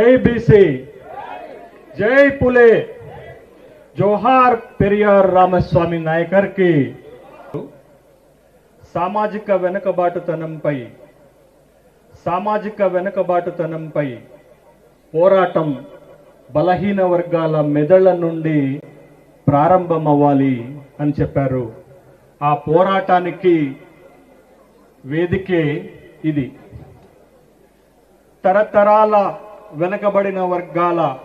జై బీసీ జై పులే. జోహార్ పెరియార్ రామస్వామి నాయకర్కి సామాజిక వెనుకబాటుతనంపై సామాజిక వెనుకబాటుతనంపై పోరాటం బలహీన వర్గాల మెదళ్ళ నుండి ప్రారంభమవ్వాలి అని చెప్పారు. ఆ పోరాటానికి వేదికే ఇది. తరతరాల వెనకబడిన వర్గాల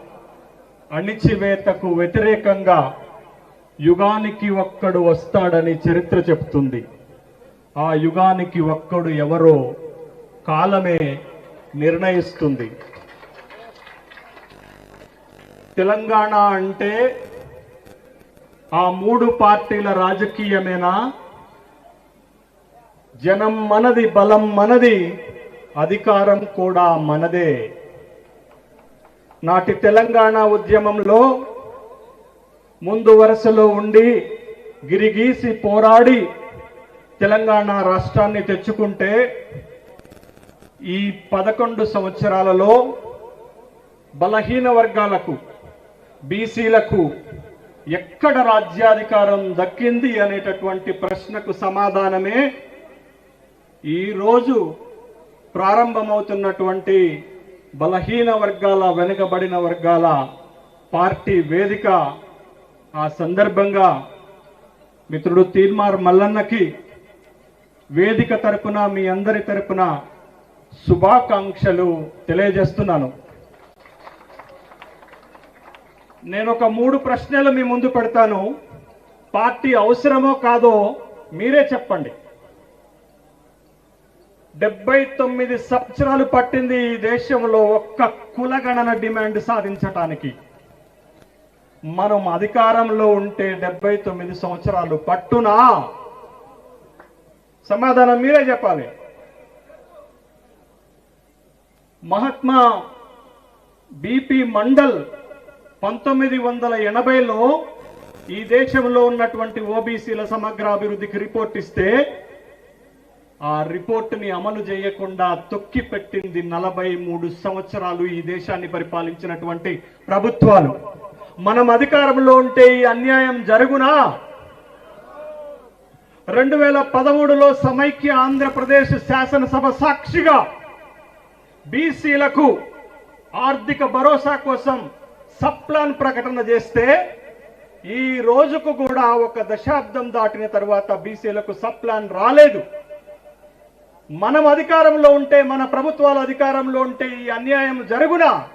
అణిచివేతకు వ్యతిరేకంగా యుగానికి ఒక్కడు వస్తాడని చరిత్ర చెప్తుంది ఆ యుగానికి ఒక్కడు ఎవరో కాలమే నిర్ణయిస్తుంది. తెలంగాణ అంటే ఆ మూడు పార్టీల రాజకీయమేనా? జనం మనది బలం మనది అధికారం కూడా మనదే. నాటి తెలంగాణ ఉద్యమంలో ముందు వరుసలో ఉండి గిరిగీసి పోరాడి తెలంగాణ రాష్ట్రాన్ని తెచ్చుకుంటే ఈ పదకొండు సంవత్సరాలలో బలహీన వర్గాలకు బీసీలకు ఎక్కడ రాజ్యాధికారం దక్కింది అనేటటువంటి ప్రశ్నకు సమాధానమే ఈరోజు ప్రారంభమవుతున్నటువంటి బలహీన వర్గాల వెనుకబడిన వర్గాల పార్టీ వేదిక ఆ సందర్భంగా మిత్రుడు తీర్మార్ మల్లన్నకి వేదిక తరపున మీ అందరి తరపున శుభాకాంక్షలు తెలియజేస్తున్నాను. నేను ఒక మూడు ప్రశ్నలు మీ ముందు పెడతాను. పార్టీ అవసరమో కాదో మీరే చెప్పండి. డెబ్బై తొమ్మిది సంవత్సరాలు పట్టింది ఈ దేశంలో ఒక్క కులగణన డిమాండ్ సాధించటానికి. మనం అధికారంలో ఉంటే డెబ్బై తొమ్మిది సంవత్సరాలు పట్టునా? సమాధానం మీరే చెప్పాలి. మహాత్మా బిపి మండల్ పంతొమ్మిది వందల ఎనభైలో ఈ దేశంలో ఉన్నటువంటి ఓబీసీల సమగ్ర అభివృద్ధికి రిపోర్ట్ ఇస్తే ఆ రిపోర్టుని అమలు చేయకుండా తొక్కి పెట్టింది నలభై మూడు సంవత్సరాలు ఈ దేశాన్ని పరిపాలించినటువంటి ప్రభుత్వాలు. మనం అధికారంలో ఉంటే ఈ అన్యాయం జరుగునా? రెండు వేల పదమూడులో సమైక్య ఆంధ్రప్రదేశ్ శాసనసభ సాక్షిగా బీసీలకు ఆర్థిక భరోసా కోసం సప్లాన్ ప్రకటన చేస్తే ఈ రోజుకు కూడా ఒక దశాబ్దం దాటిన తర్వాత బీసీలకు సప్లాన్ రాలేదు. మనం అధికారంలో ఉంటే మన ప్రభుత్వాలు అధికారంలో ఉంటే ఈ అన్యాయం జరుగునా?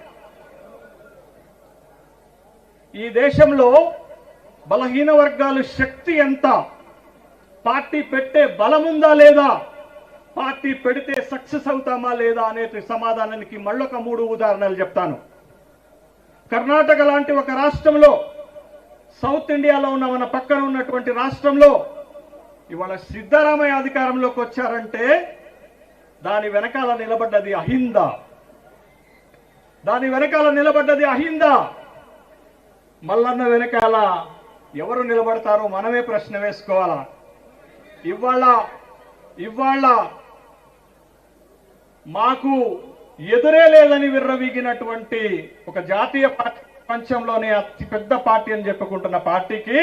ఈ దేశంలో బలహీన వర్గాలు శక్తి ఎంత? పార్టీ పెట్టే బలముందా లేదా? పార్టీ పెడితే సక్సెస్ అవుతామా లేదా అనే సమాధానానికి మళ్ళొక మూడు ఉదాహరణలు చెప్తాను. కర్ణాటక లాంటి ఒక రాష్ట్రంలో సౌత్ ఇండియాలో ఉన్న మన పక్కన ఉన్నటువంటి రాష్ట్రంలో ఇవాళ సిద్ధరామయ్య అధికారంలోకి వచ్చారంటే దాని వెనకాల నిలబడ్డది అహింద. దాని వెనకాల నిలబడ్డది అహింద. మల్లన్న వెనకాల ఎవరు నిలబడతారో మనమే ప్రశ్న వేసుకోవాలా? ఇవాళ ఇవాళ మాకు ఎదురే లేదని విర్రవీగినటువంటి ఒక జాతీయ పార్టీ ప్రపంచంలోనే అతి పెద్ద పార్టీ అని చెప్పుకుంటున్న పార్టీకి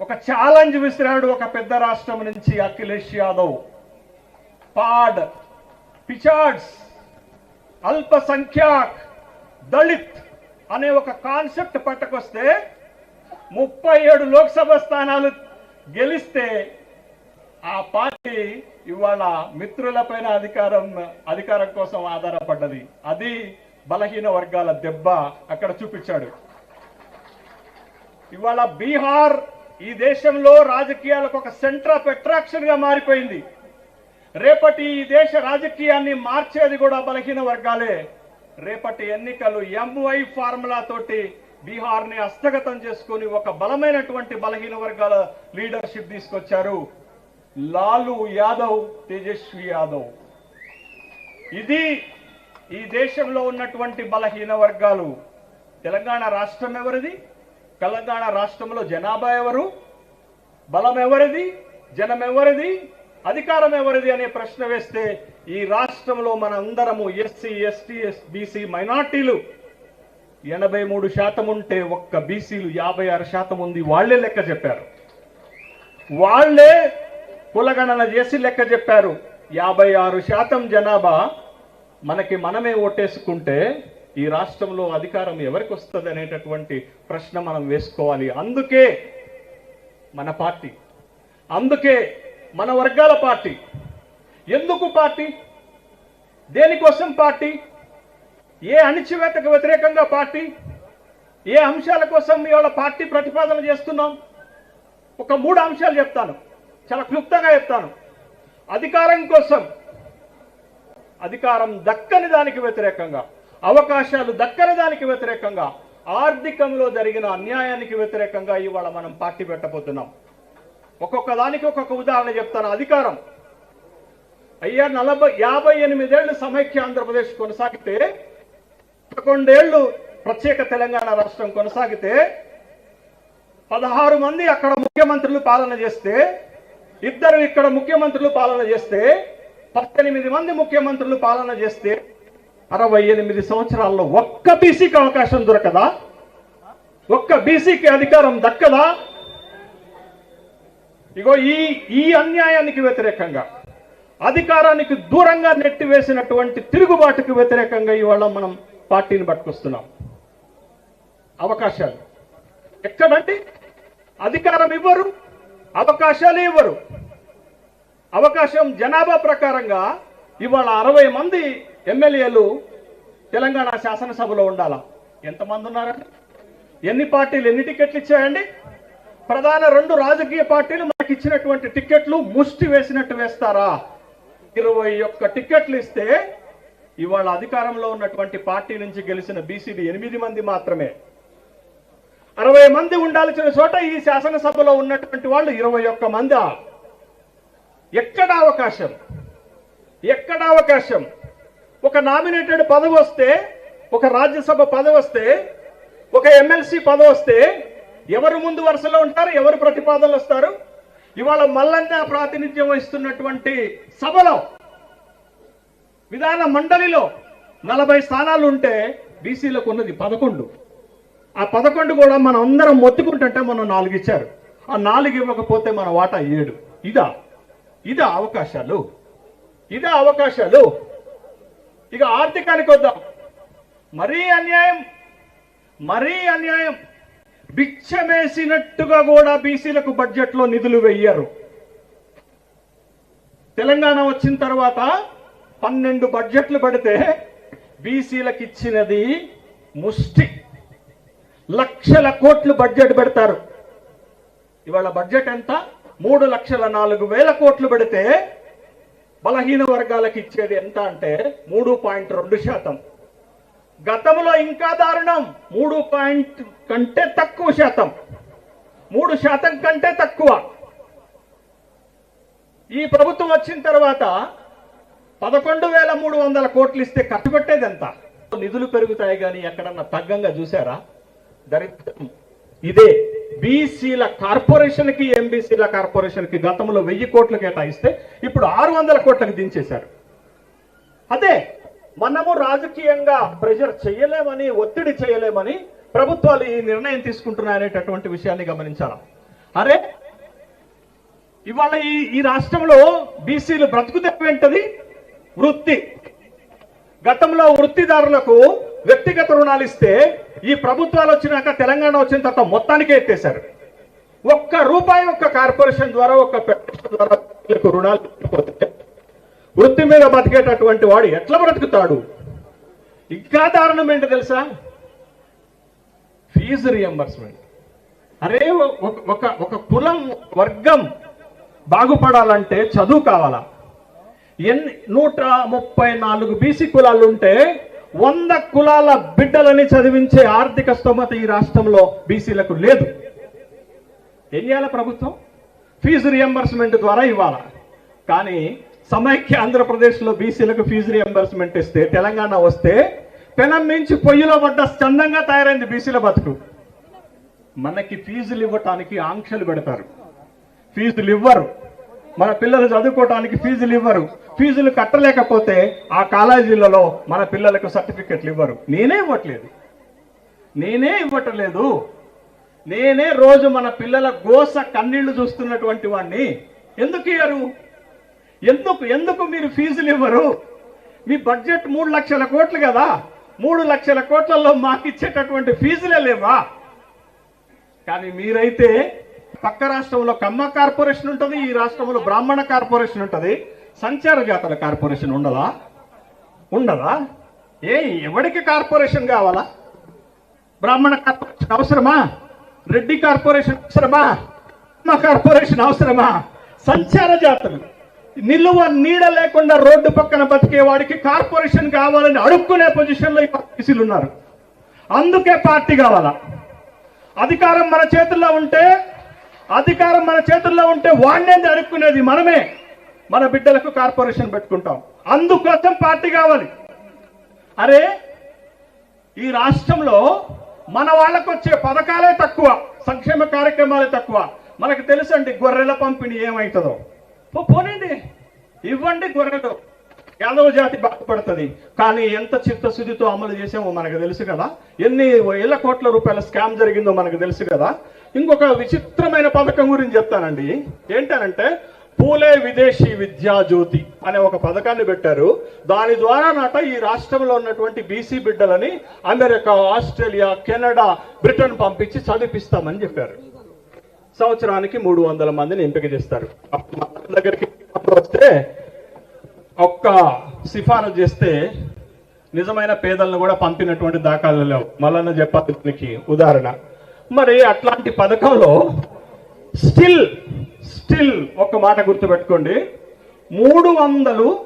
ఒక ఛాలెంజ్ విసిరాడు ఒక పెద్ద రాష్ట్రం నుంచి అఖిలేష్ యాదవ్. పాడ్ పిచాడ్స్ అల్పసంఖ్యాక్ దళిత్ అనే ఒక కాన్సెప్ట్ పట్టకొస్తే ముప్పై ఏడు లోక్సభ స్థానాలు గెలిస్తే ఆ పార్టీ ఇవాళ మిత్రులపైన అధికారం అధికారం కోసం ఆధారపడ్డది. అది బలహీన వర్గాల దెబ్బ అక్కడ చూపించాడు. ఇవాళ బీహార్ ఈ దేశంలో రాజకీయాలకు ఒక సెంటర్ ఆఫ్ అట్రాక్షన్గా మారిపోయింది. రేపటి ఈ దేశ రాజకీయాన్ని మార్చేది కూడా బలహీన వర్గాలే. రేపటి ఎన్నికలు ఎంవై ఫార్ములా తోటి బీహార్ని హస్తగతం చేసుకొని ఒక బలమైనటువంటి బలహీన వర్గాల లీడర్షిప్ తీసుకొచ్చారు. లాలు యాదవ్ తేజస్వి యాదవ్. ఇది ఈ దేశంలో ఉన్నటువంటి బలహీన వర్గాలు. తెలంగాణ రాష్ట్రం ఎవరిది? తెలంగాణ రాష్ట్రంలో జనాభా ఎవరు? బలం ఎవరిది? జనం ఎవరిది? అధికారం ఎవరిది అనే ప్రశ్న వేస్తే ఈ రాష్ట్రంలో మన అందరము ఎస్సీ ఎస్టీ బీసీ మైనార్టీలు. ఎనభై మూడు శాతం ఉంటే ఒక్క బీసీలు యాభై ఆరు శాతం ఉంది వాళ్ళే లెక్క చెప్పారు. వాళ్ళే కులగణన చేసి లెక్క చెప్పారు. యాభై ఆరు శాతం జనాభా మనకి మనమే ఓటేసుకుంటే ఈ రాష్ట్రంలో అధికారం ఎవరికి వస్తుంది అనేటటువంటి ప్రశ్న మనం వేసుకోవాలి. అందుకే మన పార్టీ అందుకే మన వర్గాల పార్టీ. ఎందుకు పార్టీ? దేనికోసం పార్టీ? ఏ అణిచివేతకు వ్యతిరేకంగా పార్టీ? ఏ అంశాల కోసం ఇవాళ పార్టీ ప్రతిపాదన చేస్తున్నాం? ఒక మూడు అంశాలు చెప్తాను. చాలా క్లుప్తంగా చెప్తాను. అధికారం కోసం అధికారం దక్కని దానికి వ్యతిరేకంగా అవకాశాలు దక్కని దానికి వ్యతిరేకంగా ఆర్థికంలో జరిగిన అన్యాయానికి వ్యతిరేకంగా ఇవాళ మనం పార్టీ పెట్టబోతున్నాం. ఒక్కొక్క దానికి ఒక్కొక్క ఉదాహరణ చెప్తాను. అధికారం. అయ్యా నలభై యాభై ఎనిమిదేళ్ళు సమైక్య ఆంధ్రప్రదేశ్ కొనసాగితే పదకొండేళ్ళు ప్రత్యేక తెలంగాణ రాష్ట్రం కొనసాగితే పదహారు మంది అక్కడ ముఖ్యమంత్రులు పాలన చేస్తే ఇద్దరు ఇక్కడ ముఖ్యమంత్రులు పాలన చేస్తే పద్దెనిమిది మంది ముఖ్యమంత్రులు పాలన చేస్తే అరవై ఎనిమిది సంవత్సరాల్లో ఒక్క బీసీకి అవకాశం దొరకదా? ఒక్క బీసీకి అధికారం దక్కదా? ఇగో ఈ ఈ అన్యాయానికి వ్యతిరేకంగా అధికారానికి దూరంగా నెట్టివేసినటువంటి తిరుగుబాటుకు వ్యతిరేకంగా ఇవాళ మనం పార్టీని పట్టుకొస్తున్నాం. అవకాశాలు. ఎక్కడండి? అధికారం ఇవ్వరు అవకాశాలు ఇవ్వరు. అవకాశం జనాభా ప్రకారంగా ఇవాళ అరవై మంది ఎమ్మెల్యేలు తెలంగాణ శాసనసభలో ఉండాలా? ఎంతమంది ఉన్నారండి? ఎన్ని పార్టీలు ఎన్ని టికెట్లు ఇచ్చాయండి? ప్రధాన రెండు రాజకీయ పార్టీలు మనకి ఇచ్చినటువంటి టికెట్లు ముష్టి వేసినట్టు వేస్తారా? ఇరవై ఒక్క టికెట్లు ఇస్తే ఇవాళ అధికారంలో ఉన్నటువంటి పార్టీ నుంచి గెలిచిన బీసీడీ ఎనిమిది మంది మాత్రమే. అరవై మంది ఉండాల్సిన చోట ఈ శాసనసభలో ఉన్నటువంటి వాళ్ళు ఇరవై ఒక్క మంది? ఎక్కడ అవకాశం? ఎక్కడ అవకాశం? ఒక నామినేటెడ్ పదవి వస్తే ఒక రాజ్యసభ పదవి వస్తే ఒక ఎమ్మెల్సీ పదవి వస్తే ఎవరు ముందు వరుసలో ఉంటారు ఎవరు ప్రతిపాదనలు వస్తారు? ఇవాళ మల్లన్న ప్రాతినిధ్యం వహిస్తున్నటువంటి సభలో విధాన మండలిలో నలభై స్థానాలు ఉంటే బీసీలకు ఉన్నది పదకొండు. ఆ పదకొండు కూడా మనం అందరం మొత్తుకుంటుంటే మనం నాలుగు ఇచ్చారు. ఆ నాలుగు ఇవ్వకపోతే మన వాటా ఏడు. ఇదా ఇదా అవకాశాలు. ఇదా అవకాశాలు. ఇక ఆర్థికానికి వద్దాం. మరీ అన్యాయం మరీ అన్యాయం. బిచ్చమేసినట్టుగా కూడా బీసీలకు బడ్జెట్లో నిధులు వెయ్యరు. తెలంగాణ వచ్చిన తర్వాత పన్నెండు బడ్జెట్లు పడితే బీసీలకు ఇచ్చినది ముష్టి. లక్షల కోట్లు బడ్జెట్ పెడతారు. ఇవాళ బడ్జెట్ ఎంత? మూడు లక్షల నాలుగు వేల కోట్లు పెడితే బలహీన వర్గాలకు ఇచ్చేది ఎంత అంటే మూడు పాయింట్ రెండు శాతం. గతంలో ఇంకా దారుణం. మూడు పాయింట్ కంటే తక్కువ శాతం. మూడు శాతం కంటే తక్కువ. ఈ ప్రభుత్వం వచ్చిన తర్వాత పదకొండు వేల మూడు వందల కోట్లు ఇస్తే ఖర్చు పెట్టేది ఎంత? నిధులు పెరుగుతాయి కానీ ఎక్కడన్నా తగ్గంగా చూసారా? దరిద్రం. ఇదే బీసీల కార్పొరేషన్కి ఎంబీసీల కార్పొరేషన్కి గతంలో వెయ్యి కోట్లు కేటాయిస్తే ఇప్పుడు ఆరు వందల కోట్లకు దించేశారు. అదే మనము రాజకీయంగా ప్రెషర్ చేయలేమని ఒత్తిడి చేయలేమని ప్రభుత్వాలు ఈ నిర్ణయం తీసుకుంటున్నాయనేటటువంటి విషయాన్ని గమనించాలి. అరే ఇవాళ ఈ ఈ రాష్ట్రంలో బీసీలు బ్రతుకు వృత్తి. గతంలో వృత్తిదారులకు వ్యక్తిగత రుణాలు ఇస్తే ఈ ప్రభుత్వాలు వచ్చినాక తెలంగాణ వచ్చిన తర్వాత మొత్తానికే ఎత్తేశారు. ఒక్క రూపాయి ఒక్క కార్పొరేషన్ ద్వారా ఒక్క ద్వారా రుణాలు ఇవ్వకపోతే వృత్తి మీద బతికేటటువంటి వాడు ఎట్లా బ్రతుకుతాడు? ఇంకా దారుణం ఏంటో తెలుసా? ఫీజు రియంబర్స్మెంట్ అరే ఒక- ఒక ఒక కులం వర్గం బాగుపడాలంటే చదువు కావాలా? ఎన్ని నూట ముప్పై నాలుగు బీసీ కులాలు ఉంటే వంద కులాల బిడ్డలని చదివించే ఆర్థిక స్తోమత ఈ రాష్ట్రంలో బీసీలకు లేదు. ఏం చేయాలి ప్రభుత్వం? ఫీజు రియంబర్స్మెంట్ ద్వారా ఇవ్వాలా? కానీ సమైక్య ఆంధ్రప్రదేశ్లో బీసీలకు ఫీజు రియంబర్స్మెంట్ ఇస్తే తెలంగాణ వస్తే పెనం నుంచి పొయ్యిలో పడ్డ చందంగా తయారైంది బీసీల బతుకు. మనకి ఫీజులు ఇవ్వటానికి ఆంక్షలు పెడతారు. ఫీజులు ఇవ్వరు. మన పిల్లలు చదువుకోవటానికి ఫీజులు ఇవ్వరు. ఫీజులు కట్టలేకపోతే ఆ కాలేజీలలో మన పిల్లలకు సర్టిఫికెట్లు ఇవ్వరు. నేనే ఇవ్వట్లేదు. నేనే ఇవ్వట్లేదు. నేనే రోజు మన పిల్లల గోస కన్నీళ్ళు చూస్తున్నటువంటి వాడిని ఎందుకు ఇవ్వరు ఎందుకు ఎందుకు మీరు ఫీజులు ఇవ్వరు? మీ బడ్జెట్ మూడు లక్షల కోట్లు కదా. మూడు లక్షల కోట్లలో మాకు ఇచ్చేటటువంటి ఫీజులే లేవా? కానీ మీరైతే పక్క రాష్ట్రంలో కమ్మ కార్పొరేషన్ ఉంటుంది ఈ రాష్ట్రంలో బ్రాహ్మణ కార్పొరేషన్ ఉంటుంది. సంచార జాతర కార్పొరేషన్ ఉండదా? ఉండదా? ఏ ఎవరికి కార్పొరేషన్ కావాలా? బ్రాహ్మణ కార్పొరేషన్ అవసరమా? రెడ్డి కార్పొరేషన్ అవసరమా? మా కార్పొరేషన్ అవసరమా? సంచార జాతరలు నిలువ నీడ లేకుండా రోడ్డు పక్కన బతికే వాడికి కార్పొరేషన్ కావాలని అడుక్కునే పొజిషన్లో ఈ పార్టీసీలు ఉన్నారు. అందుకే పార్టీ కావాలా? అధికారం మన చేతుల్లో ఉంటే అధికారం మన చేతుల్లో ఉంటే వాడినేది అడుక్కునేది మనమే. మన బిడ్డలకు కార్పొరేషన్ పెట్టుకుంటాం. అందుకోసం పార్టీ కావాలి. అరే ఈ రాష్ట్రంలో మన వాళ్ళకు వచ్చే పథకాలే తక్కువ సంక్షేమ కార్యక్రమాలే తక్కువ. మనకు తెలుసండి గొర్రెల పంపిణీ ఏమవుతుందో పోనండి. ఇవ్వండి గొర్రెలు. యాదవ జాతి బాగుపడుతుంది. కానీ ఎంత చిత్తశుద్ధితో అమలు చేసామో మనకు తెలుసు కదా. ఎన్ని వేల కోట్ల రూపాయల స్కామ్ జరిగిందో మనకు తెలుసు కదా. ఇంకొక విచిత్రమైన పథకం గురించి చెప్తానండి. ఏంటనంటే పూలే విదేశీ విద్యా జ్యోతి అనే ఒక పథకాన్ని పెట్టారు. దాని ద్వారా నాట ఈ రాష్ట్రంలో ఉన్నటువంటి బీసీ బిడ్డలని అమెరికా ఆస్ట్రేలియా కెనడా బ్రిటన్ పంపించి చదివిస్తామని చెప్పారు. సంవత్సరానికి మూడు వందల మందిని ఎంపిక చేస్తారు. దగ్గరికి వస్తే ఒక్క సిఫారసు చేస్తే నిజమైన పేదలను కూడా పంపినటువంటి దాఖలు లేవు. మళ్ళీ చెప్పాలి ఉదాహరణ. మరి అట్లాంటి పథకంలో స్టిల్ స్టిల్ ఒక మాట గుర్తుపెట్టుకోండి. మూడు వందలు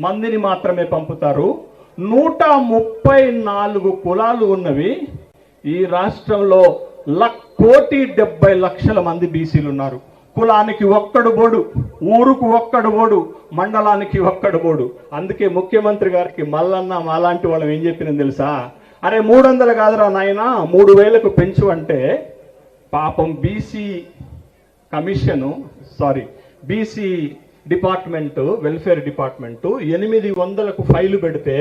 మందిని మాత్రమే పంపుతారు. నూట ముప్పై నాలుగు కులాలు ఉన్నవి ఈ రాష్ట్రంలో లక్ కోటి డెబ్బై లక్షల మంది బీసీలు ఉన్నారు. కులానికి ఒక్కడు బోడు ఊరుకు ఒక్కడు బోడు మండలానికి ఒక్కడు బోడు. అందుకే ముఖ్యమంత్రి గారికి మల్లన్న మాలాంటి వాళ్ళం ఏం చెప్పిన తెలుసా? అరే మూడు వందలు కాదురా నాయన మూడు వేలకు పెంచు అంటే పాపం BC commission sorry BC department welfare department ఎనిమిది వందలకు ఫైలు పెడితే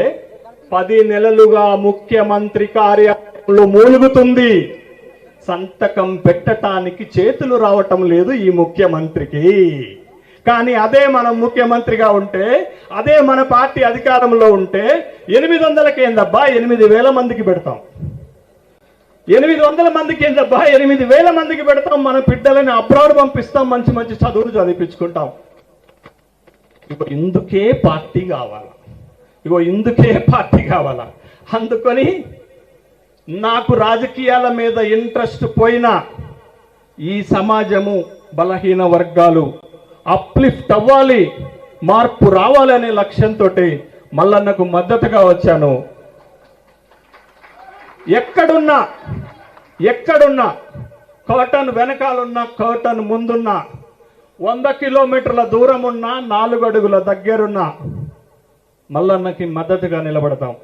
పది నెలలుగా ముఖ్యమంత్రి కార్యాలయంలో మూలుగుతుంది. సంతకం పెట్టటానికి చేతులు రావటం లేదు ఈ ముఖ్యమంత్రికి. కానీ అదే మనం ముఖ్యమంత్రిగా ఉంటే అదే మన పార్టీ అధికారంలో ఉంటే ఎనిమిది వందలకి ఏందబ్బా? ఎనిమిది వేల మందికి పెడతాం. ఎనిమిది వందల మందికి ఏందబ్బా? ఎనిమిది వేల మందికి పెడతాం. మన బిడ్డలని అబ్రాడ్ పంపిస్తాం. మంచి మంచి చదువులు చదివించుకుంటాం ఇగో ఇందుకే పార్టీ కావాలా? ఇగో ఇందుకే పార్టీ కావాలా? అందుకొని నాకు రాజకీయాల మీద ఇంట్రెస్ట్ పోయినా ఈ సమాజము బలహీన వర్గాలు అప్లిఫ్ట్ అవ్వాలి మార్పు రావాలనే లక్ష్యంతో మల్లన్నకు మద్దతుగా వచ్చాను. ఎక్కడున్నా ఎక్కడున్నా కర్టన్ వెనకాలన్నా కర్టన్ ముందున్నా వంద కిలోమీటర్ల దూరం ఉన్నా నాలుగు అడుగుల దగ్గరున్నా మల్లన్నకి మద్దతుగా నిలబడతాం.